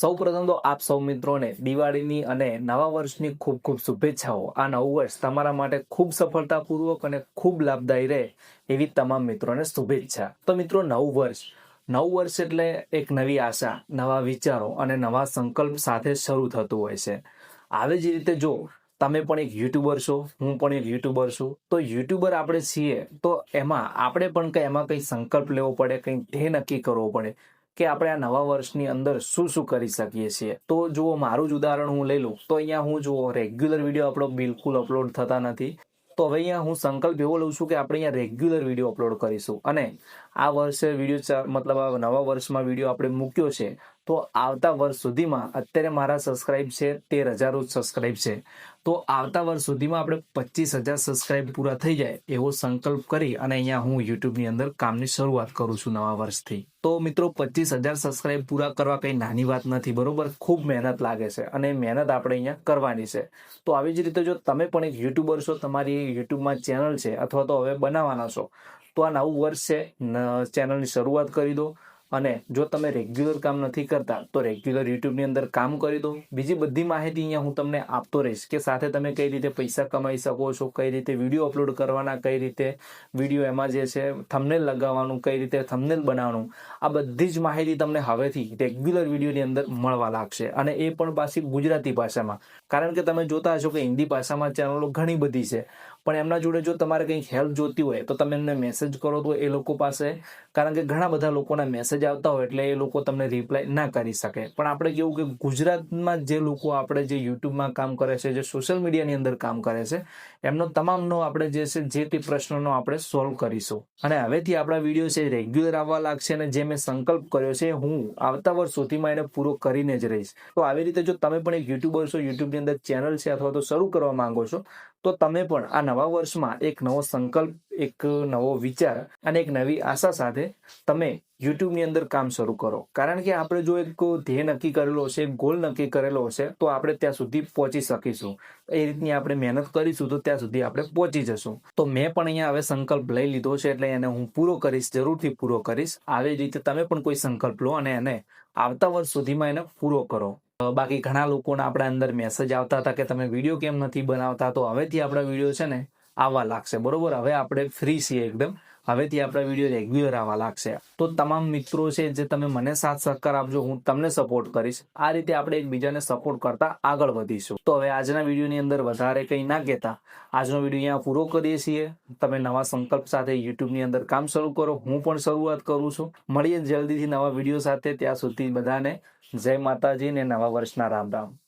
સૌ પ્રથમ તો આપ સૌ મિત્રોને દિવાળીની અને નવા વર્ષની ખૂબ ખૂબ શુભેચ્છાઓ. આ નવું વર્ષ તમારા માટે ખૂબ સફળતાપૂર્વક અને ખૂબ લાભદાયી રહે એવી તમામ મિત્રોને શુભેચ્છા. તો મિત્રો, નવું વર્ષ. નવું વર્ષ એટલે એક નવી આશા, નવા વિચારો અને નવા સંકલ્પ સાથે શરૂ થતું હોય છે. આવી જ રીતે જો તમે પણ એક યુટ્યુબર છો, હું પણ એક યુટ્યુબર છું, તો યુટ્યુબર આપણે છીએ, તો એમાં આપણે પણ કંઈ એમાં કંઈ સંકલ્પ લેવો પડે, કંઈ ધ્યેય નક્કી કરવો પડે. કે આપણે આ નવા વર્ષની અંદર શું શું કરી શકીએ છીએ? તો જુઓ, મારું જ ઉદાહરણ હું લઈ લઉં. તો અહીંયા હું જુઓ રેગ્યુલર વીડિયો આપણો બિલકુલ અપલોડ થતા નથી. તો હવે અહીંયા હું સંકલ્પ એવો લઉં છું કે આપણે અહીંયા રેગ્યુલર વીડિયો અપલોડ કરીશું. અને આ વર્ષે વીડિયો મતલબ આ નવા વર્ષમાં વીડિયો આપણે મૂક્યો છે તો આવતા વર્ષ સુધીમાં અત્યારે મારા સબસ્ક્રાઇબ છે તેર હજાર સબસ્ક્રાઇબ છે. તો આવતા વર્ષ સુધીમાં આપણે પચીસ હજાર સબસ્ક્રાઇબ પૂરા થઈ જાય એવો સંકલ્પ કરી અને અહીંયા હું યુટ્યુબની અંદર કામની શરૂઆત કરું છું નવા વર્ષથી. તો મિત્રો, પચીસ હજાર સબસ્ક્રાઇબ પૂરા કરવા કંઈ નાની વાત નથી, બરોબર? ખૂબ મહેનત લાગે છે અને મહેનત આપણે અહીંયા કરવાની છે. તો આવી જ રીતે જો તમે પણ એક યુટ્યુબર છો, તમારી યુટ્યુબમાં ચેનલ છે અથવા તો હવે બનાવવાના છો, તો આ નવું વર્ષ છે ચેનલની શરૂઆત કરી દો. અને જો તમે રેગ્યુલર કામ નથી કરતા, તો રેગ્યુલર યુટ્યુબની અંદર કામ કરી દો. બીજી બધી માહિતી અહીંયા હું તમને આપતો રહીશ કે સાથે તમે કઈ રીતે પૈસા કમાઈ શકો છો, કઈ રીતે વીડિયો અપલોડ કરવાના, કઈ રીતે વીડિયો એમાં જે છે થંબનેલ લગાવવાનું, કઈ રીતે થંબનેલ બનાવવાનું, આ બધી જ માહિતી તમને હવેથી રેગ્યુલર વિડીયોની અંદર મળવા લાગશે. અને એ પણ પાછી ગુજરાતી ભાષામાં. કારણ કે તમે જોતા હશો કે હિન્દી ભાષામાં ચેનલો ઘણી બધી છે. પણ એમના જોડે જો તમારે કંઈક હેલ્પ જોતી હોય, તો તમે એમને મેસેજ કરો તો એ લોકો પાસે. કારણ કે ઘણા બધા લોકોના મેસેજ આવતા હોય એટલે એ લોકો તમને રિપ્લાય ના કરી શકે. પણ આપણે કેવું કે ગુજરાતમાં જે લોકો આપણે જે યુટ્યુબમાં કામ કરે છે, જે સોશિયલ મીડિયાની અંદર કામ કરે છે, એમનો તમામનો આપણે જે છે, જે તે પ્રશ્નનો આપણે સોલ્વ કરીશું. અને હવેથી આપણા વીડિયો છે રેગ્યુલર આવવા લાગશે અને જે મેં સંકલ્પ કર્યો છે હું આવતા વર્ષ સુધીમાં એને પૂરો કરીને જ રહીશ. તો આવી રીતે જો તમે પણ એક યુટ્યુબર છો યુટ્યુબની અંદર ચેનલ છે અથવા તો શરૂ કરવા માંગો છો, તો તમે પણ આ નવા વર્ષમાં એક નવો સંકલ્પ, એક નવો વિચાર અને એક નવી આશા સાથે તમે યુટ્યુબની અંદર કામ શરૂ કરો. કારણ કે આપણે જો એક ધ્યેય નક્કી કરેલો હશે ગોલ નક્કી કરેલો હશે, તો આપણે ત્યાં સુધી પહોંચી શકીશું. એ રીતની આપણે મહેનત કરીશું તો ત્યાં સુધી આપણે પહોંચી જશું. તો મેં પણ અહીંયા હવે સંકલ્પ લઈ લીધો છે એટલે એને હું પૂરો કરીશ, જરૂરથી પૂરો કરીશ. આવી રીતે તમે પણ કોઈ સંકલ્પ લો અને એને આવતા વર્ષ સુધીમાં એને પૂરો કરો. બાકી ઘણા લોકોના આપણા અંદર મેસેજ આવતા હતા કે તમે વીડિયો કેમ નથી બનાવતા? તો હવેથી આપણા વીડિયો છે ને આવવા લાગશે. બરોબર? હવે આપણે ફ્રી છીએ એકદમ. હવેથી આપણા વીડિયો રેગ્યુલર આવવા લાગશે. તો તમામ મિત્રો છે જે તમે મને સાથ સહકાર આપજો, હું તમને સપોર્ટ કરીશ. આ રીતે આપણે એકબીજાને સપોર્ટ કરતા આગળ વધીશું. તો હવે આજના વિડીયોની અંદર વધારે કંઈ ના કહેતા. આજનો વીડિયો અહીંયા પૂરો કરીએ છીએ. તમે નવા સંકલ્પ સાથે યુટ્યુબની અંદર કામ શરૂ કરો. હું પણ શરૂઆત કરું છું. મળીએ જલ્દીથી નવા વીડિયો સાથે. ત્યાં સુધી બધાને જય માતાજી ને નવા વર્ષના રામ રામ.